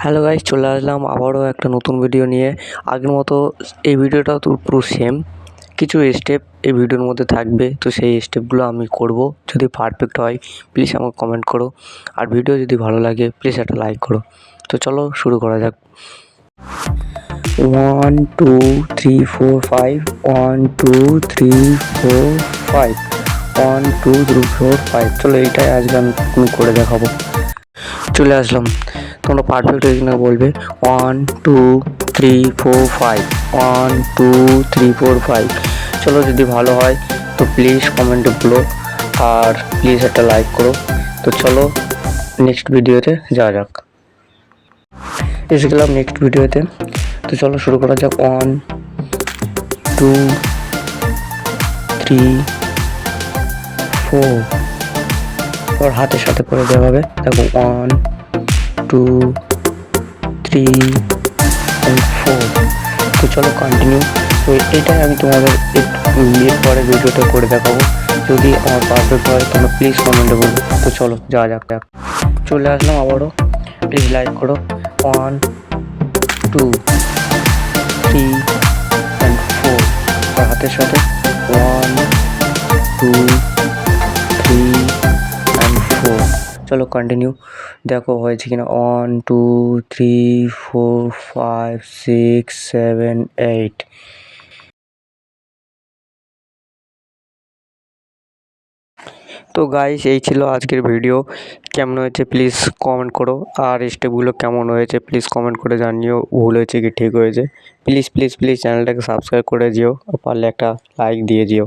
Hello guys চলে আসলাম আবারও একটা নতুন ভিডিও নিয়ে। আগের মতো এই ভিডিওটা তো পুরো সেম কিছু স্টেপ এই ভিডিওর মধ্যে থাকবে তো সেই স্টেপগুলো আমি করব। যদি পারফেক্ট হয় প্লিজ আমাকে কমেন্ট করো। আর ভিডিও যদি ভালো লাগে প্লিজ একটা লাইক করো। তো চলো শুরু করা যাক। One two three four five one two three four five one two three four five চলো এইটাই আজকে আমি আমি করে দেখাবো। চলে আসলাম। তোমরা পারফেক্ট হয়ে কিনা বলবে one two three four five one two three four five চলো যদি ভালো হয়, তো প্লিজ কমেন্টে বলো আর প্লিজ একটা লাইক করো। তো চলো নেক্সট ভিডিওতে যাওয়া যাক। এসে গেলাম নেক্সট ভিডিওতে তো। চলো শুরু করা যাক ওয়ান টু থ্রি ফোর ওর হাতের সাথে করে দেওয়া হবে। দেখো one two three and four তো চলো কন্টিনিউ তো এটাই আমি তোমাদের এর পরে ভিডিওটা করে দেখাবো। যদি আমার পারফেক্ট হয় তোমরা প্লিজ কমেন্টে বলো। তো চলো যা যাক যাক। চলে আসলাম আবারও। প্লিজ লাইক করো। One two three and four হাতের সাথে। One two three and four চলো কন্টিনিউ দেখো হয়েছে কিনা? One two three four five six seven eight তো গাইস এই ছিল আজকের ভিডিও কেমন হয়েছে প্লিজ কমেন্ট করো। আর স্টেপগুলো কেমন হয়েছে প্লিজ কমেন্ট করে জানিও। ভুল হয়েছে কি ঠিক হয়েছে? প্লিজ প্লিজ প্লিজ চ্যানেলটাকে সাবস্ক্রাইব করে দিও। পারলে একটা লাইক দিয়ে দিও।